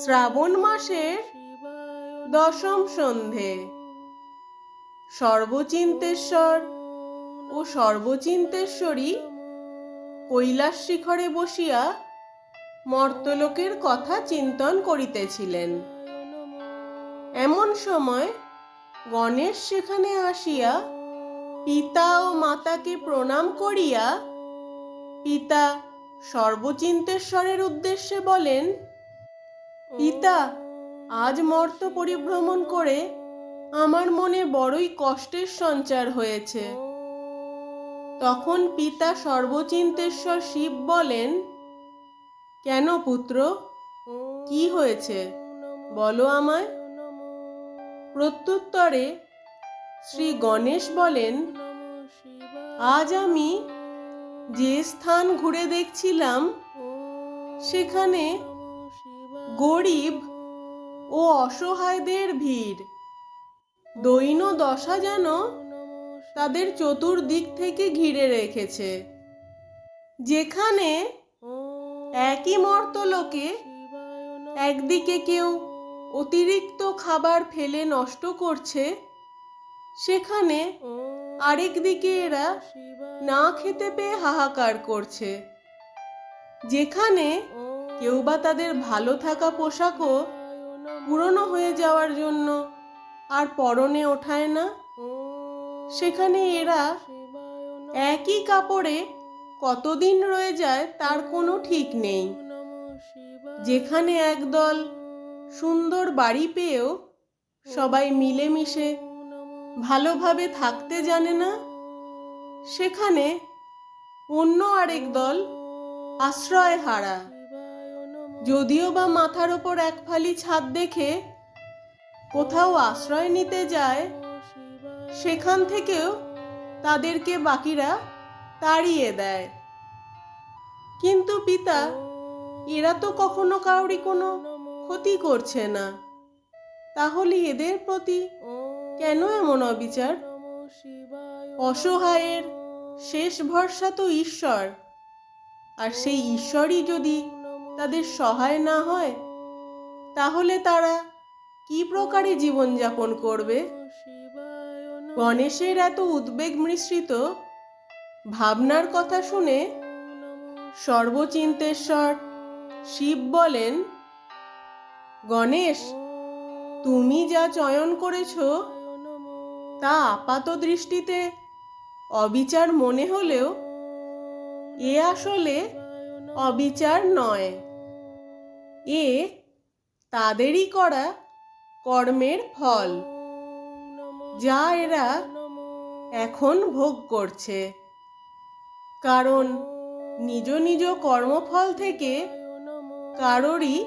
শ্রাবণ মাসের দশম সন্ধে। সর্বচিন্তেশ্বর ও সর্বচিন্তেশ্বরী কৈলাস শিখরে বসিয়া মর্তলোকের কথা চিন্তন করিতেছিলেন। এমন সময় গণেশ সেখানে আসিয়া পিতা ও মাতাকে প্রণাম করিয়া পিতা সর্বচিন্তেশ্বরের উদ্দেশ্যে বলেন পিতা, আজ মর্ত পরিভ্রমণ করে আমার মনে বড়ই কষ্টের সঞ্চার হয়েছে। তখন পিতা সর্বচিন্তেশ্বর শিব বলেন, কেন পুত্র? কি হয়েছে? বলো আমায়। প্রত্যুত্তরে শ্রী গণেশ বলেন, আজ আমি যে স্থান ঘুরে দেখছিলাম, সেখানে গরিব ও অসহায়দের ভিড়। দৈন দশা যেন তাদের চতুর্দিক থেকে ঘিরে রেখেছে। যেখানে একই মর্তলোকে একদিকে কেউ অতিরিক্ত খাবার ফেলে নষ্ট করছে, সেখানে আরেক দিকে এরা না খেতে পেয়ে হাহাকার করছে। যেখানে কেউ বা তাদের ভালো থাকা পোশাকও পুরনো হয়ে যাওয়ার জন্য আর পরনে ওঠায় না। সেখানে এরা একই কাপড়ে কতদিন রয়ে যায় তার কোনো ঠিক নেই। যেখানে একদল সুন্দর বাড়ি পেয়েও সবাই মিলেমিশে ভালোভাবে থাকতে জানে না, সেখানে অন্য আরেক দল আশ্রয় হারা যদিও বা মাথার ওপর এক ফালি ছাদ দেখে কোথাও আশ্রয় নিতে যায়, সেখান থেকেও তাদেরকে বাকিরা তাড়িয়ে দেয়। কিন্তু পিতা, এরা তো কখনো কাউরি কোনো ক্ষতি করছে না। তাহলে এদের প্রতি কেন এমন অবিচার? অসহায়ের শেষ ভরসা তো ঈশ্বর। আর সেই ঈশ্বরই যদি তাদের সহায় না হয়, তাহলে তারা কি প্রকারে জীবনযাপন করবে? গণেশের এত উদ্বেগ মিশ্রিত ভাবনার কথা শুনে সর্বচিন্তেশ্বর শিব বলেন, গণেশ, তুমি যা চয়ন করেছ, তা আপাত দৃষ্টিতে অবিচার মনে হলেও এ আসলে অবিচার নয়। এ তাদেরই করা কর্মের ফল, যা এরা এখন ভোগ করছে। কারণ নিজ নিজ কর্মফল থেকে কারোরই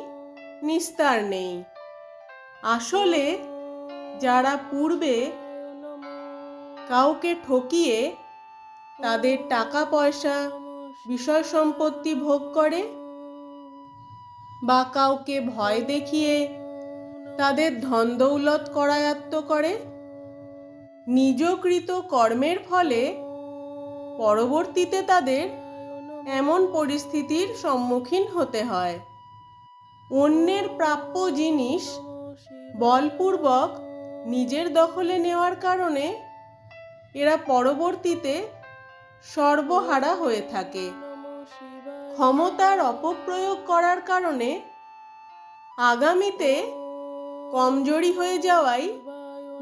নিস্তার নেই। আসলে যারা পূর্বে কাউকে ঠকিয়ে তাদের টাকা পয়সা বিষয় সম্পত্তি ভোগ করে বা কাউকে ভয় দেখিয়ে তাদের ধন দৌলত করায়ত্ত করে। নিজকৃত কর্মের ফলে পরবর্তীতে তাদের এমন পরিস্থিতির সম্মুখীন হতে হয়। অন্যের প্রাপ্য জিনিস বলপূর্বক নিজের দখলে নেওয়ার কারণে এরা পরবর্তীতে সর্বহারা হয়ে থাকে। ক্ষমতার অপপ্রয়োগ করার কারণে আগামীতে কমজোরি হয়ে যাওয়াই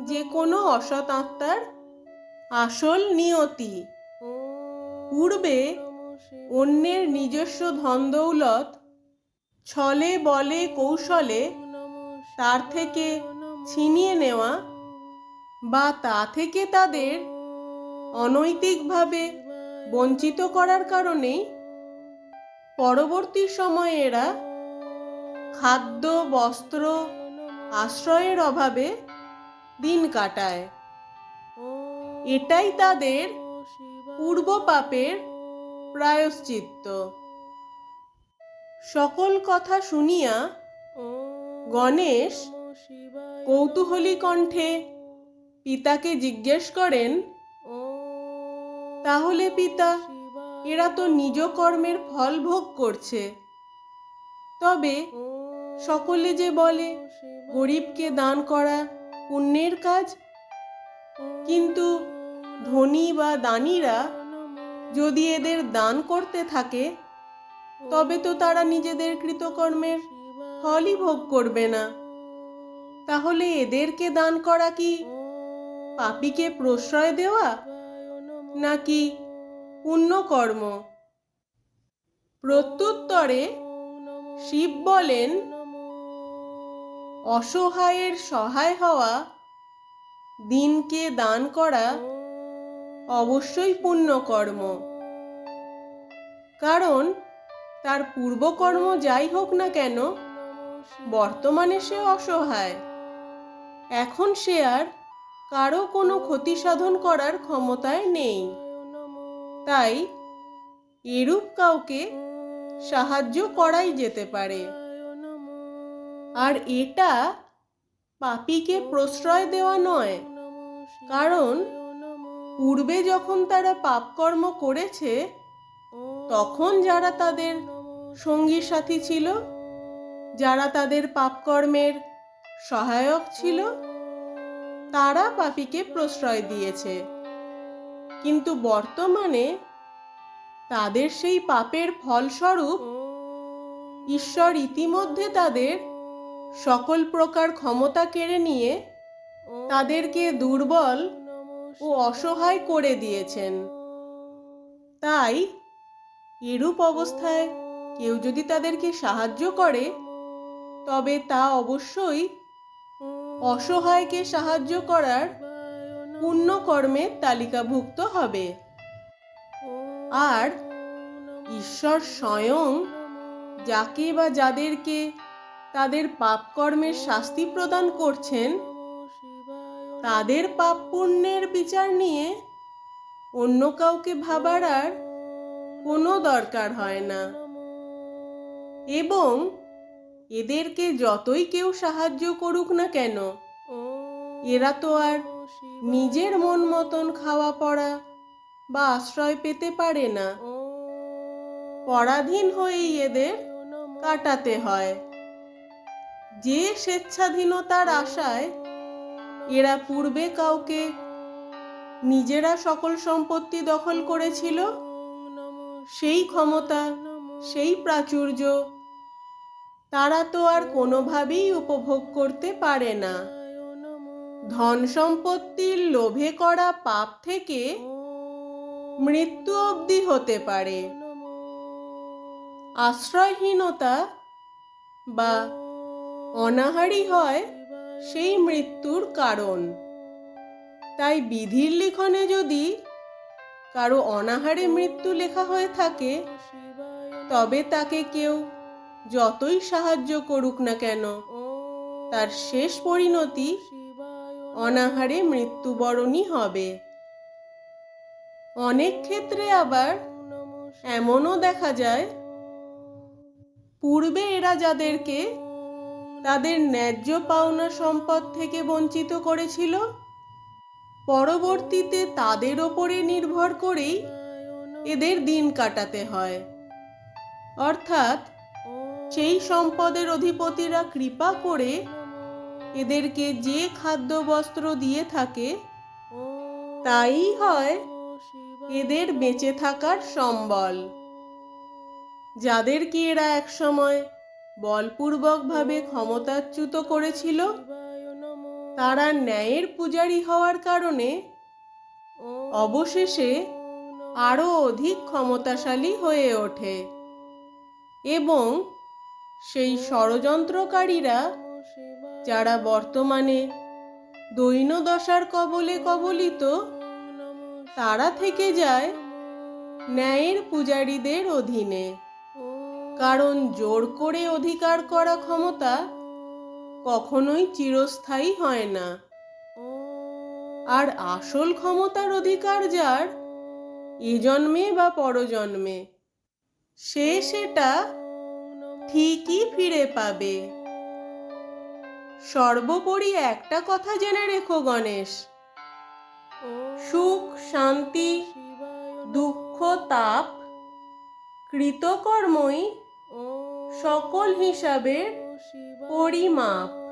যে কোনো অসৎ আত্মার আসল নিয়তি। পূর্বে অন্যের নিজস্ব ধন দৌলত, ছলে বলে কৌশলে তার থেকে ছিনিয়ে নেওয়া বা তা থেকে তাদের অনৈতিকভাবে বঞ্চিত করার কারণেই পরবর্তী সময়ে এরা খাদ্য, বস্ত্র আশ্রয়ের অভাবে দিন কাটায়। এটাই তাদের পূর্ব পাপের প্রায়শ্চিত্ত। সকল কথা শুনিয়া গণেশ কৌতূহলী কণ্ঠে পিতাকে জিজ্ঞেস করেন তাহলে পিতা, এরা তো নিজ কর্মের ফল ভোগ করছে। তবে সকলে যে বলে, গরিবকে দান করা পুণ্যের কাজ, কিন্তু ধনী বা দানীরা যদি এদের দান করতে থাকে, তবে তো তারা নিজেদের কৃতকর্মের ফলই ভোগ করবে না। তাহলে এদেরকে দান করা কি পাপীকে প্রশ্রয় দেওয়া নাকি পুণ্যকর্ম? প্রত্যুত্তরে শিব বলেন, অসহায়ের সহায় হওয়া, দিনকে দান করা অবশ্যই পুণ্যকর্ম। কারণ তার পূর্বকর্ম যাই হোক না কেন, বর্তমানে সে অসহায়। এখন সে আর কারও কোনো ক্ষতি সাধন করার ক্ষমতায় নেই। তাই এরূপ কাউকে সাহায্য করাই যেতে পারে। আর এটা পাপীকে প্রশ্রয় দেওয়া নয়। কারণ পূর্বে যখন তারা পাপকর্ম করেছে, তখন যারা তাদের সঙ্গী সাথী ছিল, যারা তাদের পাপকর্মের সহায়ক ছিল তারা পাপীকে প্রশ্রয় দিয়েছে। কিন্তু বর্তমানে তাদের সেই পাপের ফলস্বরূপ ঈশ্বর ইতিমধ্যে তাদের সকল প্রকার ক্ষমতা কেড়ে নিয়ে তাদেরকে দুর্বল ও অসহায় করে দিয়েছেন। তাই এরূপ অবস্থায় কেউ যদি তাদেরকে সাহায্য করে, তবে তা অবশ্যই অসহায়কে সাহায্য করার পুণ্যকর্মের তালিকাভুক্ত হবে। আর ঈশ্বর স্বয়ং যাকে বা যাদেরকে তাদের পাপকর্মের শাস্তি প্রদান করছেন, তাদের পাপ পুণ্যের বিচার নিয়ে অন্য কাউকে ভাবার আর কোনো দরকার হয় না। এবং এদেরকে যতই কেউ সাহায্য করুক না কেন এরা তো আর নিজের মন মতন খাওয়া পড়া বা আশ্রয় পেতে পারে না। পরাধীন হয়েই এদের কাটাতে হয়। যে স্বেচ্ছাধীনতার আশায় এরা পূর্বে কাউকে নিজেরা সকল সম্পত্তি দখল করেছিল সেই ক্ষমতা সেই প্রাচুর্য তারা তো আর কোনোভাবেই উপভোগ করতে পারে না। ধন সম্পত্তির লোভে করা পাপ থেকে মৃত্যু অবধি হতে পারে। আশ্রয়হীনতা বা অনাহারি হয় সেই মৃত্যুর কারণ। তাই বিধির লিখনে যদি কারও অনাহারে মৃত্যু লেখা হয়ে থাকে, তবে তাকে কেউ যতই সাহায্য করুক না কেন তার শেষ পরিণতি অনাহারে মৃত্যুবরণই হবে। অনেক ক্ষেত্রে আবার এমনও দেখা যায় পূর্বে এরা যাদেরকে তাদের ন্যায্য পাওনা সম্পদ থেকে বঞ্চিত করেছিল পরবর্তীতে তাদের ওপরে নির্ভর করেই এদের দিন কাটাতে হয়। অর্থাৎ সেই সম্পদের অধিপতিরা কৃপা করে এদেরকে যে খাদ্য বস্ত্র দিয়ে থাকে, তাই হয় এদের বেঁচে থাকার সম্বল। যাদেরকে এরা একসময় বলপূর্বকভাবে ক্ষমতাচ্যুত করেছিল, তারা ন্যায়ের পূজারী হওয়ার কারণে অবশেষে আরও অধিক ক্ষমতাশালী হয়ে ওঠে এবং সেই ষড়যন্ত্রকারীরা যারা বর্তমানে দৈনদশার কবলে কবলিত, তারা থেকে যায় ন্যায়ের পূজারীদের অধীনে। কারণ জোর করে অধিকার করা ক্ষমতা কখনোই চিরস্থায়ী হয় না। আর আসল ক্ষমতার অধিকার যার, এ জন্মে বা পরজন্মে, সে সেটা ঠিকই ফিরে পাবে। সর্বোপরি একটা কথা জেনে রেখো, গণেশ। সুখ, শান্তি, দুঃখ, তাপ, কৃতকর্মই সকল হিসাবের পরিমাপ।